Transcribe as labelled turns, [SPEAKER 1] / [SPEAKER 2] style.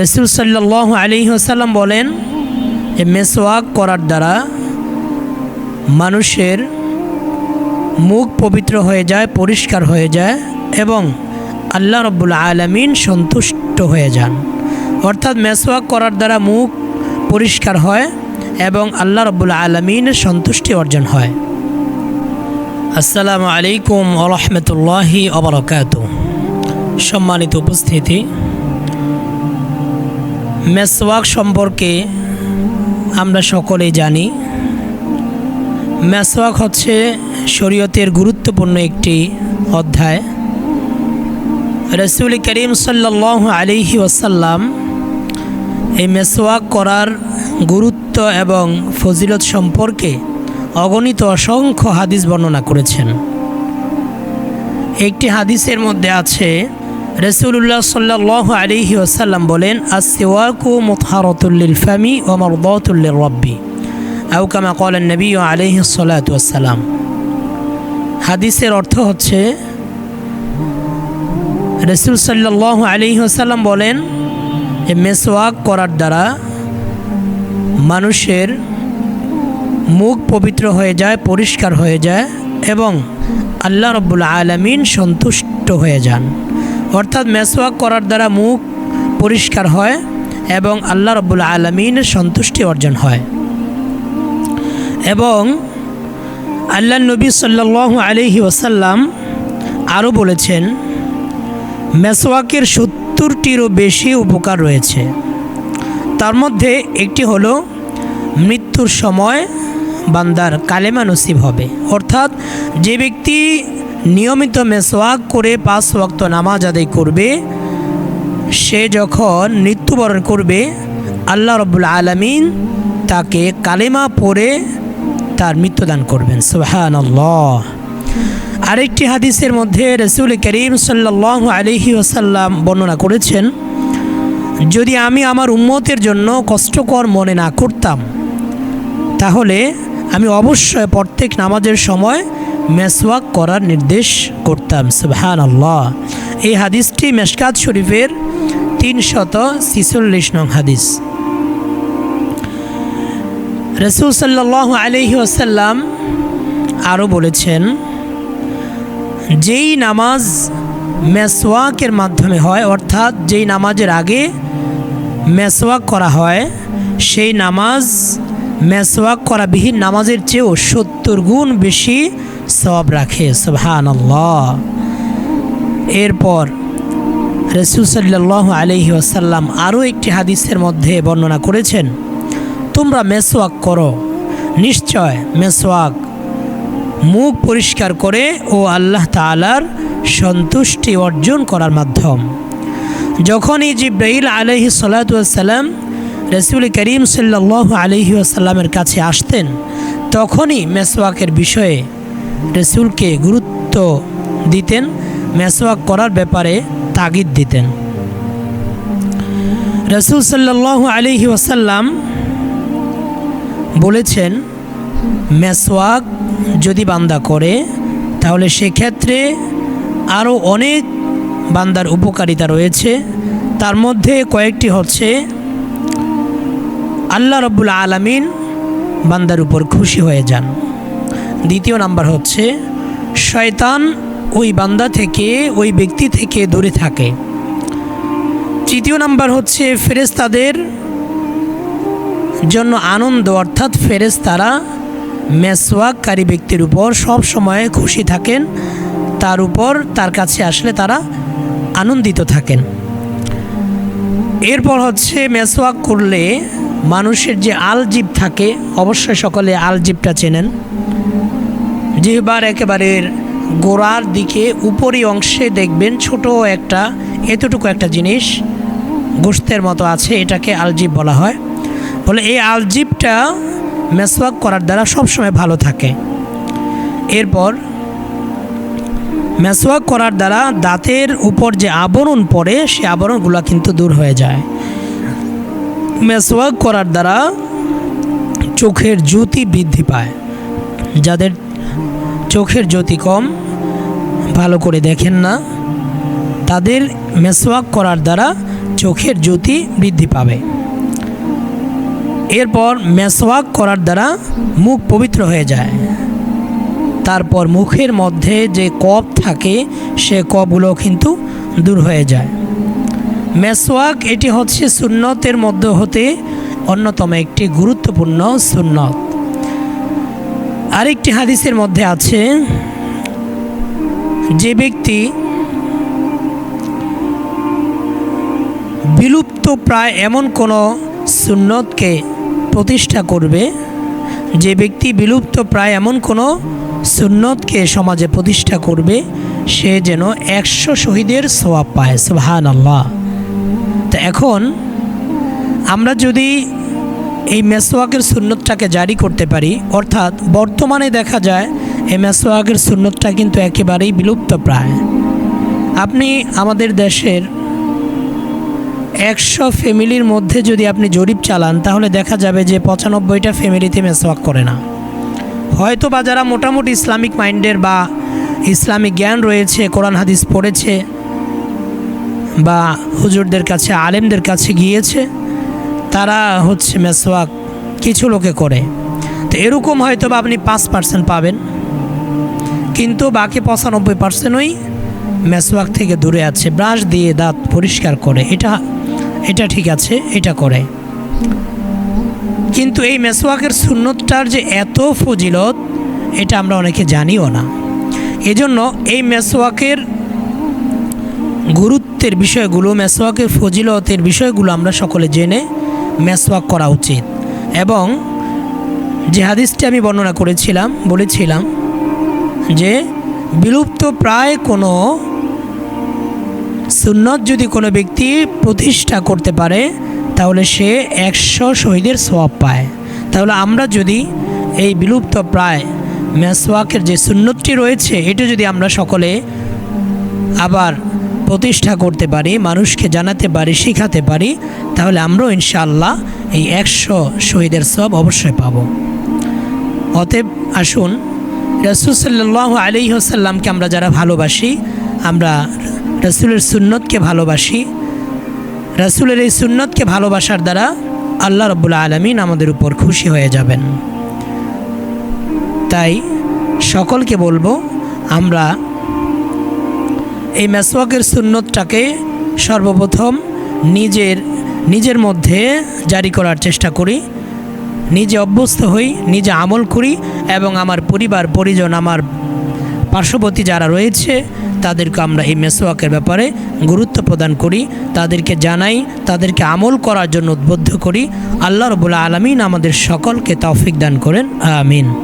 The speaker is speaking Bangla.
[SPEAKER 1] রসুল সাল্লাহ আলী আসাল্লাম বলেন যে মেসওয়াক করার দ্বারা মানুষের মুখ পবিত্র হয়ে যায়, পরিষ্কার হয়ে যায় এবং আল্লাহ রব্বুল আলমিন সন্তুষ্ট হয়ে যান। অর্থাৎ মেসওয়াক করার দ্বারা মুখ পরিষ্কার হয় এবং আল্লাহ রব্বুল আলমিনের সন্তুষ্টি অর্জন হয়। আসসালামু আলাইকুম আরহামতুল্লাহি অবরকাত সম্মানিত উপস্থিতি মেসওয়াক সম্পর্কে আমরা সকলেই জানি। মেসওয়াক হচ্ছে শরীয়তের গুরুত্বপূর্ণ একটি অধ্যায়। রসুল করিম সাল্লাহ আলিহি ওসাল্লাম এই মেসওয়াক করার গুরুত্ব এবং ফজিলত সম্পর্কে অগণিত অসংখ্য হাদিস বর্ণনা করেছেন। একটি হাদিসের মধ্যে আছে রসুল্লাহ সাল্লাহ আলিহি ওসাল্লাম বলেন আসওয়াকু মুতহারতুল্লিল ফামি ও মরদতুল্লিল রব্বি আউকামা কলেন নবী ও আলিহি সাল্লাতাম হাদিসের অর্থ হচ্ছে, রসুল সাল্লাহ আলিহি ওসাল্লাম বলেন যে মেসওয়াক করার দ্বারা মানুষের মুখ পবিত্র হয়ে যায়, পরিষ্কার হয়ে যায় এবং আল্লাহ রব্বুল আলমিন সন্তুষ্ট হয়ে যান। অর্থাৎ মেসওয়াক করার দ্বারা মুখ পরিষ্কার হয় এবং আল্লাহ রব্বুল আলমিনের সন্তুষ্টি অর্জন হয়। এবং আল্লাহ নবী সাল্লাহ আলহি ওসাল্লাম আরও বলেছেন, মেসওয়াকের সত্তরটিরও বেশি উপকার রয়েছে। তার মধ্যে একটি হলো, মৃত্যুর সময় বান্দার কালেমা নসিব হবে। অর্থাৎ যে ব্যক্তি নিয়মিত মেসওয়াক করে পাঁচ ওয়াক্ত নামাজ আদায় করবে। সে যখন মৃত্যুবরণ করবে, আল্লাহ রব্বুল আলমিন তাকে কালেমা পরে তার মৃত্যুদান করবেন। সুহান আরেকটি হাদিসের মধ্যে রসুল করিম সাল্লাহ আলহি ওসাল্লাম বর্ণনা করেছেন, যদি আমি আমার উম্মতের জন্য কষ্টকর মনে না করতাম, তাহলে আমি অবশ্যই প্রত্যেক নামাজের সময় মেসওয়াক করার নির্দেশ করতাম। সুবহান আল্লাহ এই হাদিসটি মেশকাত শরীফের তিনশত ছিচল্লিশ নং হাদিস। রসুল সাল্লাহ আলহি আসাল্লাম আরও বলেছেন, যেই নামাজ মেসওয়াকের মাধ্যমে হয়, অর্থাৎ যেই নামাজের আগে মেসওয়াক করা হয়, সেই নামাজ মেসওয়াক করা বিহীন নামাজের চেয়েও সত্তর গুণ বেশি সব রাখে সুবহান এরপর রসুল সাল্লাহ আলহি আসাল্লাম আরও একটি হাদিসের মধ্যে বর্ণনা করেছেন, তোমরা মেসওয়াক করো, নিশ্চয় মেসওয়াক, মুখ পরিষ্কার করে ও আল্লাহ তালার সন্তুষ্টি অর্জন করার মাধ্যম। যখনই জিব্রাইল আলহি সাল্লাম রসুল করিম সাল্লাহ আলহি আসাল্লামের কাছে আসতেন, তখনই মেসওয়াকের বিষয়ে রসুলকে গুরুত্ব দিতেন মেসওয়াক করার ব্যাপারে তাগিদ দিতেন। রসুল সাল্লাহ আলহি ওসাল্লাম বলেছেন মেসওয়াক যদি বান্দা করে, তাহলে সেক্ষেত্রে আরও অনেক বান্দার উপকারিতা রয়েছে। তার মধ্যে কয়েকটি হচ্ছে, আল্লাহ রব্বুল আলমিন বান্দার উপর খুশি হয়ে যান। দ্বিতীয় নাম্বার হচ্ছে, শয়তান ওই বান্দা থেকে, ওই ব্যক্তি থেকে দূরে থাকে। তৃতীয় নাম্বার হচ্ছে ফেরেস্তাদের জন্য আনন্দ, অর্থাৎ ফেরেস্তারা মেসওয়াককারী ব্যক্তির উপর সব সময় খুশি থাকেন। তার উপর, তার কাছে আসলে তারা আনন্দিত থাকেন। এরপর হচ্ছে, মেসওয়াক করলে মানুষের যে আলজিব থাকে, অবশ্যই সকলে আলজিবটা চেনেন। জিহবার একেবারে গোড়ার দিকে উপরি অংশে দেখবেন ছোট একটা, এতটুকু একটা জিনিস গোস্তের মতো আছে, এটাকে আলজিব বলা হয়। বলে এই আলজিবটা মেসওয়াক করার দ্বারা সবসময় ভালো থাকে। এরপর মেসওয়াক করার দ্বারা দাঁতের উপর যে আবরণ পড়ে, সে আবরণগুলো কিন্তু দূর হয়ে যায়। মেসওয়াক করার দ্বারা চোখের জ্যোতি বৃদ্ধি পায়। যাদের চোখের জ্যোতি কম, ভালো করে দেখেন না। তাদের মেসওয়াক করার দ্বারা চোখের জ্যোতি বৃদ্ধি পাবে। এরপর মেসওয়াক করার দ্বারা মুখ পবিত্র হয়ে যায়। তারপর মুখের মধ্যে যে কপ থাকে, সে কপগুলো কিন্তু দূর হয়ে যায়। মেসওয়াক এটি হচ্ছে সুন্নতের মধ্যে হতে অন্যতম একটি গুরুত্বপূর্ণ সুন্নত। আরেকটি হাদিসের মধ্যে আছে, যে ব্যক্তি বিলুপ্ত প্রায় এমন কোনো সুন্নতকে প্রতিষ্ঠা করবে, যে ব্যক্তি বিলুপ্ত প্রায় এমন কোনো সুন্নতকে সমাজে প্রতিষ্ঠা করবে, সে যেন একশো শহীদের সোয়াব পায়। সুহান আল্লাহ তো এখন আমরা যদি এই মেসোয়াকের সুন্নতটাকে জারি করতে পারি। অর্থাৎ বর্তমানে দেখা যায়, এই মেসোয়াকের সুন্নতটা কিন্তু একেবারেই বিলুপ্ত প্রায়। আপনি আমাদের দেশের একশো ফ্যামিলির মধ্যে যদি আপনি জরিপ চালান, তাহলে দেখা যাবে যে পঁচানব্বইটা ফ্যামিলিতে মেসওয়াক করে না। হয়তো বা যারা মোটামুটি ইসলামিক মাইন্ডের বা ইসলামিক জ্ঞান রয়েছে, কোরআন, হাদিস পড়েছে বা হুজুরদের কাছে, আলেমদের কাছে গিয়েছে তারা হচ্ছে মেসওয়াক কিছু লোকে করে। তো এরকম হয়তো বা আপনি পাঁচ পার্সেন্ট পাবেন। কিন্তু বাকি পঁচানব্বই পার্সেন্টই মেসওয়াক থেকে দূরে আছে। ব্রাশ দিয়ে দাঁত পরিষ্কার করে। এটা এটা ঠিক আছে, এটা করে। কিন্তু এই মেসওয়াকের সুন্নতটার যে এত ফজিলত, এটা আমরা অনেকে জানিও না। এজন্য এই মেসওয়াকের গুরুত্বের বিষয়গুলো, মেসওয়াকের ফজিলতের বিষয়গুলো আমরা সকলে জেনে মেসওয়াক করা উচিত। এবং যে হাদিসটি আমি বর্ণনা করেছিলাম, বলেছিলাম যে বিলুপ্ত প্রায় কোনো সুন্নত যদি কোনো ব্যক্তি প্রতিষ্ঠা করতে পারে, তাহলে সে একশো শহীদের সোয়াব পায়। তাহলে আমরা যদি এই বিলুপ্ত প্রায় মেসওয়াকের যে সুন্নতটি রয়েছে, এটা যদি আমরা সকলে আবার প্রতিষ্ঠা করতে পারি, মানুষকে জানাতে পারি, শেখাতে পারি, তাহলে আমরাও ইনশাআল্লাহ এই একশো শহীদের সব অবশ্যই পাব। অতএব আসুন, রসুল সাল্লাহ আলি হোসাল্লামকে আমরা যারা ভালোবাসি, আমরা রসুলের সুন্নতকে ভালোবাসি, রসুলের এই সুন্নতকে ভালোবাসার দ্বারা আল্লাহ রব্বুল আলমিন আমাদের উপর খুশি হয়ে যাবেন। তাই সকলকে বলব, আমরা এই মেসওয়াকের সুন্নতটাকে সর্বপ্রথম নিজের নিজের মধ্যে জারি করার চেষ্টা করি। নিজে অভ্যস্ত হই, নিজে আমল করি এবং আমার পরিবার, পরিজন, আমার পার্শ্ববর্তী যারা রয়েছে, তাদেরকে আমরা এই মেসোয়াকের ব্যাপারে গুরুত্ব প্রদান করি। তাদেরকে জানাই, তাদেরকে আমল করার জন্য উদ্বুদ্ধ করি। আল্লাহ রবুল্লা আলমিন আমাদের সকলকে তৌফিক দান করেন। আমিন।